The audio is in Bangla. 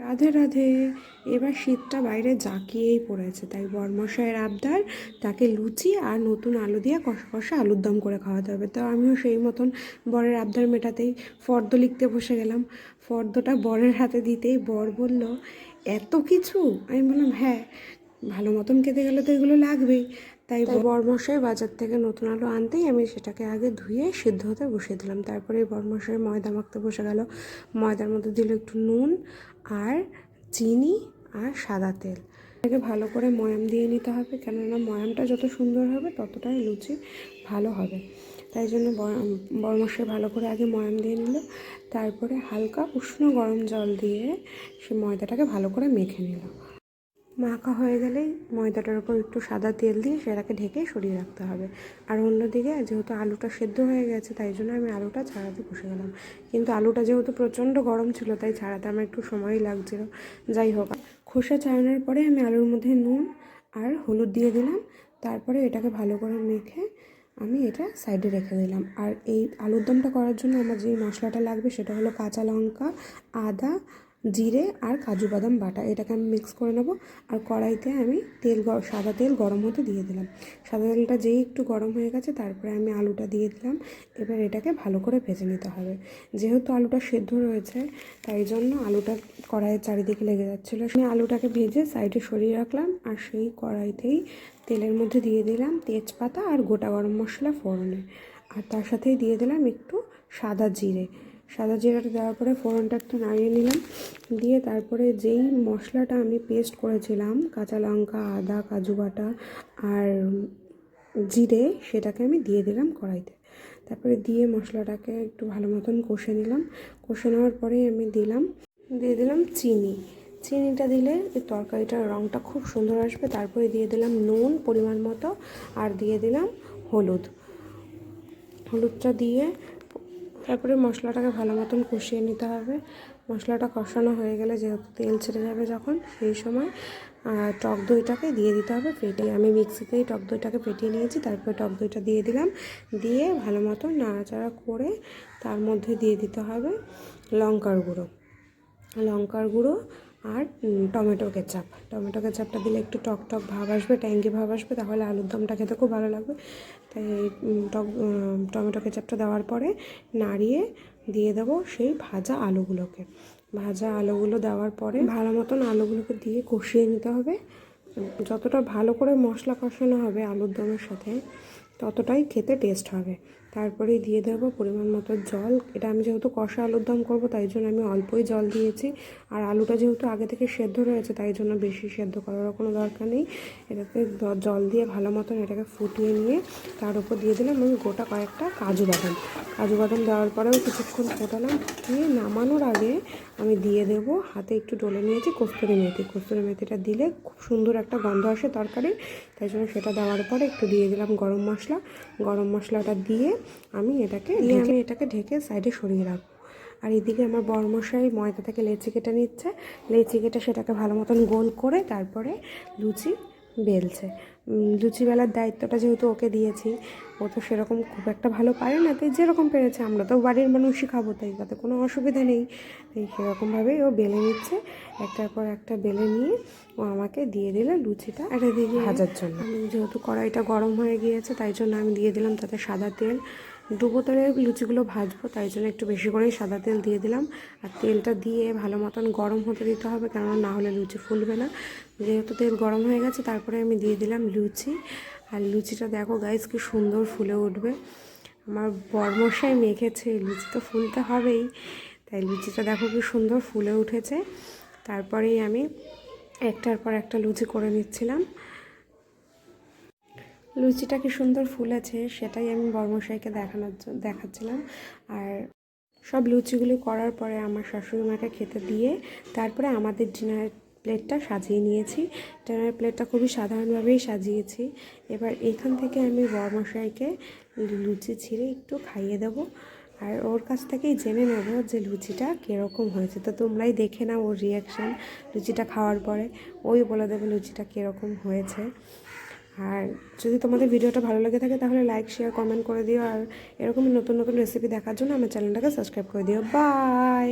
রাধে রাধে। এবার শীতটা বাইরে জাঁকিয়েই পড়েছে, তাই বর্মশায়ের আবদার তাকে লুচি আর নতুন আলু দিয়ে কষা কষা আলুর দম করে খাওয়াতে হবে। তো আমিও সেই মতন বরের আবদার মেটাতেই ফর্দ লিখতে বসে গেলাম। ফর্দটা বরের হাতে দিতেই বর বলল, এত কিছু? আমি বললাম হ্যাঁ। ভালো মতন খেতে গেলে তো এগুলো লাগবেই। তাই বরমশাই বাজার থেকে নতুন আলু আনতেই আমি সেটাকে আগে ধুয়ে সিদ্ধ হতে বসিয়ে দিলাম। তারপরে বরমশাই ময়দা মাখতে বসে গেল। ময়দার মধ্যে দিল একটু নুন আর চিনি আর সাদা তেল। এটাকে ভালো করে ময়াম দিয়ে নিতে হবে কেননা ময়ামটা যত সুন্দর হবে ততটাই লুচি ভালো হবে। তাই জন্য বরমশাই ভালো করে আগে ময়াম দিয়ে নিল। তারপরে হালকা উষ্ণ গরম জল দিয়ে সে ময়দাটাকে ভালো করে মেখে নিল। মাখা হয়ে গেলেই ময়দাটার উপর একটু সাদা তেল দিয়ে সেটাকে ঢেকে সরিয়ে রাখতে হবে। আর অন্যদিকে যেহেতু আলুটা সেদ্ধ হয়ে গেছে, তাই জন্য আমি আলুটা ছাড়াতে বসে গেলাম। কিন্তু আলুটা যেহেতু প্রচণ্ড গরম ছিল, তাই ছাড়াতে আমার একটু সময়ই লাগছিল। যাই হোক, খোসা ছাড়ানোর পরে আমি আলুর মধ্যে নুন আর হলুদ দিয়ে দিলাম। তারপরে এটাকে ভালো করে মেখে আমি এটা সাইডে রেখে দিলাম। আর এই আলুর দমটা করার জন্য আমার যেই মশলাটা লাগবে সেটা হলো কাঁচা লঙ্কা, আদা জিরে আর কাজু বাদাম বাটা, এটাকে আমি মিক্স করে নেব। আর কড়াইতে আমি তেল সাদা তেল গরম হতে দিয়ে দিলাম। সাদা তেলটা যেই একটু গরম হয়ে গেছে, তারপরে আমি আলুটা দিয়ে দিলাম। এবার এটাকে ভালো করে ভেজে নিতে হবে। যেহেতু আলুটা সেদ্ধ রয়েছে, তাই জন্য আলুটা কড়াইয়ের চারিদিকে লেগে যাচ্ছিল। আমি আলুটাকে ভেজে সাইডে সরিয়ে রাখলাম, আর সেই কড়াইতেই তেলের মধ্যে দিয়ে দিলাম তেজপাতা আর গোটা গরম মশলা ফোড়নে। আর তার সাথেই দিয়ে দিলাম একটু সাদা জিরে। সাদা জিরাটা দেওয়ার পরে ফোড়নটা একটু নাড়িয়ে নিলাম। দিয়ে তারপরে যেই মশলাটা আমি পেস্ট করেছিলাম, কাঁচা লঙ্কা, আদা, কাজু বাটা আর জিরে, সেটাকে আমি দিয়ে দিলাম কড়াইতে। তারপরে দিয়ে মশলাটাকে একটু ভালো মতন কষে নিলাম। কষে নেওয়ার পরে আমি দিলাম, দিয়ে দিলাম চিনি। চিনিটা দিলে তরকারিটার রঙটা খুব সুন্দর আসবে। তারপরে দিয়ে দিলাম নুন পরিমাণ মতো আর দিয়ে দিলাম হলুদ। হলুদটা দিয়ে তারপরে মশলাটাকে ভালো মতন কষিয়ে নিতে হবে। মশলাটা কষানো হয়ে গেলে যেহেতু তেল ছেড়ে যাবে যখন, সেই সময় টক দইটাকে দিয়ে দিতে হবে ফেটে আমি মিক্সিতেই টক দইটাকে ফেটিয়ে নিয়েছি, তারপরে টক দইটা দিয়ে দিলাম। দিয়ে ভালো মতো নাড়াচাড়া করে তার মধ্যে দিয়ে দিতে হবে লঙ্কার গুঁড়ো। লঙ্কার গুঁড়ো আর টমেটো কেচাপ। টমেটো কেচাপটা দিলে একটু টক টক ভাব আসবে ট্যাঙ্কি ভাব আসবে, তাহলে আলুর দমটা খেতে খুব ভালো লাগবে। তাই টক টমেটো কেচাপটা দেওয়ার পরে নাড়িয়ে দিয়ে দেবো সেই ভাজা আলুগুলোকে। ভাজা আলুগুলো দেওয়ার পরে ভালো মতন আলুগুলোকে দিয়ে কষিয়ে নিতে হবে। যতটা ভালো করে মশলা কষানো হবে আলুর দমের সাথে ততটাই খেতে টেস্ট হবে। তারপরে দিয়ে দেবো পরিমাণ মতো জল। এটা আমি যেহেতু কষা আলুর দম করব, তাই জন্য আমি অল্পই জল দিয়েছি। আর আলুটা যেহেতু আগে থেকে সেদ্ধ রয়েছে, তাই জন্য বেশি সেদ্ধ করারও কোনো দরকার নেই। এটাকে জল দিয়ে ভালো মতন এটাকে ফুটিয়ে নিয়ে তার উপর দিয়ে দিলাম আমি গোটা কয়েকটা কাজু বাদাম। কাজু বাদাম দেওয়ার পরেও কিছুক্ষণ ফোটালাম। দিয়ে নামানোর আগে আমি দিয়ে দেব, হাতে একটু ডলে নিয়েছি কস্তুরি মেথি। কস্তুরি মেথিটা দিলে খুব সুন্দর একটা গন্ধ আসে তরকারি তাই জন্য সেটা দেওয়ার পরে একটু দিয়ে দিলাম গরম মশলা। গরম মশলাটা দিয়ে আমি এটাকে দিয়ে আমি এটাকে ঢেকে সাইডে সরিয়ে রাখব। আর এদিকে আমার বরমশাই ময়দা থেকে লেচি কেটে নিচ্ছে। লেচি কেটে সেটাকে ভালো মতন গোল করে তারপরে লুচি বেলছে। লুচি বেলার দায়িত্বটা যেহেতু ওকে দিয়েছি ও তো সেরকম খুব একটা ভালো পারে না তাই যেরকম পেরেছে আমরা তো বাড়ির মানুষই খাব তাই তাতে কোনো অসুবিধা নেই। তাই সেরকমভাবেই ও বেলে নিচ্ছে একটার পর একটা বেলে নিয়ে ও আমাকে দিয়ে দিল লুচিটা। একটা দিয়ে ভাজার জন্য। যেহেতু কড়াইটা গরম হয়ে গিয়েছে তাই জন্য আমি দিয়ে দিলাম তাতে সাদা তেল ডুবো লুচিগুলো ভাজবো তাই জন্য একটু বেশি করেই সাদা তেল দিয়ে দিলাম। আর তেলটা দিয়ে ভালো মতন গরম হতে দিতে হবে, কেননা না হলে লুচি ফুলবে না। যেহেতু তেল গরম হয়ে গেছে, তারপরে আমি দিয়ে দিলাম লুচি। আর লুচিটা দেখো গাইজ কি সুন্দর ফুলে উঠবে। আমার বরমশাই মেখেছে, লুচি তো ফুলতে হবেই। তাই লুচিটা দেখো কি সুন্দর ফুলে উঠেছে। তারপরেই আমি একটার পর একটা লুচি করে নিচ্ছিলাম। লুচিটা কি সুন্দর ফুলেছে সেটাই আমি বর্মশাইকে দেখানোর দেখাচ্ছিলাম। আর সব লুচিগুলি করার পরে আমার শাশুড়ি মাকে খেতে দিয়ে তারপরে আমাদের ডিনার প্লেটটা সাজিয়ে নিয়েছি। ডিনার প্লেটটা খুবই সাধারণভাবেই সাজিয়েছি। এবার এখান থেকে আমি বর্মশাইকে লুচি ছিঁড়ে একটু খাইয়ে দেব। আর ওর কাছ থেকেই জেনে নেব যে লুচিটা কীরকম হয়েছে। তো তোমরাই দেখে নাও ওর রিয়াকশান লুচিটা খাওয়ার পরে। ওই বলে দেবে লুচিটা কীরকম হয়েছে। আর যদি তোমাদের ভিডিওটা ভালো লেগে থাকে, তাহলে লাইক শেয়ার কমেন্ট করে দিও। আর এরকমই নতুন নতুন রেসিপি দেখার জন্য আমার চ্যানেলটাকে সাবস্ক্রাইব করে দিও। বাই